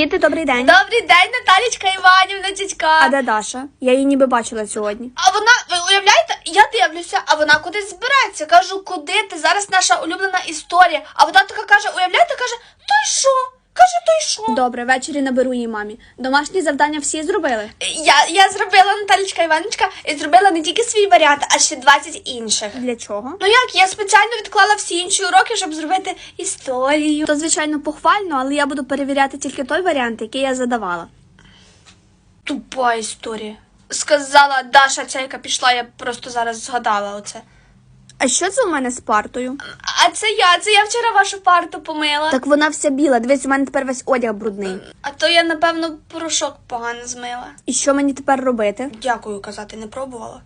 Діти, добрий день. Добрий день, Наталічка Іванівна, Дідька. А де Даша? Я її ніби бачила сьогодні. А вона, ви уявляєте, я дивлюся, а вона кудись збирається. Кажу, куди ти? Зараз наша улюблена історія. А вона така каже, уявляєте, каже, то й що? Каже, то й що? Добре, ввечері наберу її мамі. Домашні завдання всі зробили. Я, я зробила Наталічка Іваночка і зробила не тільки свій варіант, а ще 20 інших. Для чого? Ну як, я спеціально відклала всі інші уроки, щоб зробити історію. То, звичайно, похвально, але я буду перевіряти тільки той варіант, який я задавала. Тупа історія. Сказала Даша, ця, яка пішла, я просто зараз згадала оце. А що це у мене з партою? А це я, це я вчора вашу парту помила. Так вона вся біла. Дивись, у мене тепер весь одяг брудний. А то я, напевно, порошок погано змила. І що мені тепер робити? Дякую казати, не пробувала.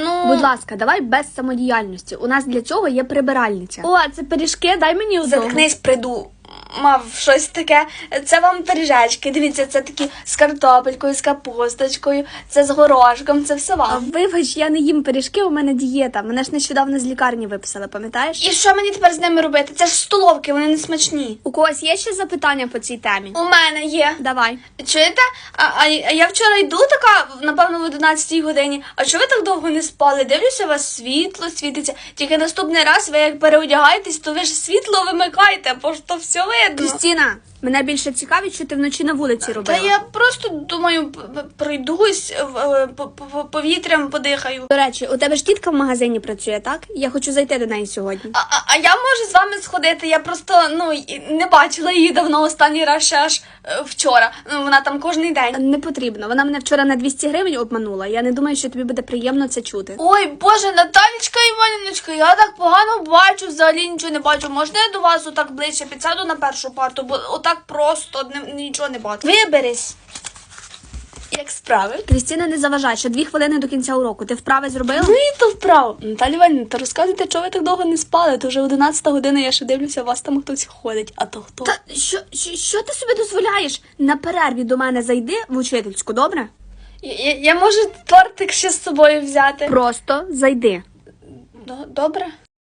Ну, Будь ласка, давай без самодіяльності. У нас для цього є прибиральниця. О, а це пиріжки, дай мені одного. заткнись, приду. Мав щось таке. Це вам пиріжечки. Дивіться, це такі з картопелькою, з капусточкою, це з горошком, це все А вам. вибач, я не їм пиріжки, у мене дієта. Мене ж нещодавно з лікарні виписали, пам'ятаєш? І що мені тепер з ними робити? Це ж столовки, вони не смачні. У когось є ще запитання по цій темі? У мене є. Давай. Чуєте? А, а, а я вчора йду така, напевно, в 11 годині. А чого ви так довго не спали? Дивлюся, у вас світло світиться. Тільки наступний раз ви як переодягаєтесь, то ви ж світло вимикаєте, бо ж то все видно. Крістіна, мене більше цікавить, що ти вночі на вулиці робила. Та я просто думаю, пройдусь, е, по- повітрям подихаю. До речі, у тебе ж тітка в магазині працює, так? Я хочу зайти до неї сьогодні. А, а, а я можу з вами сходити. Я просто ну не бачила її давно останній раз ще аж е, вчора. Ну, Вона там кожний день. Не потрібно. Вона мене вчора на 200 гривень обманула. Я не думаю, що тобі буде приємно це чути. Ой, Боже, Наталічка Іванівночка, я так погано бачу, взагалі нічого не бачу. Можна я до вас отак ближче підсяду на першу парту, бо отак просто не, нічого не бачу. Виберись. Як справи? Крістіна, не заважай, ще дві хвилини до кінця уроку. Ти вправи зробила? Ну і то вправо. Наталі Іванівна, то розказуйте, чого ви так довго не спали? То вже 11 година, я ще дивлюся, у вас там хтось ходить. А то хто? Та що, що, що ти собі дозволяєш? На перерві до мене зайди в учительську, добре? Я, я, можу тортик ще з собою взяти. Просто зайди. До- Добре.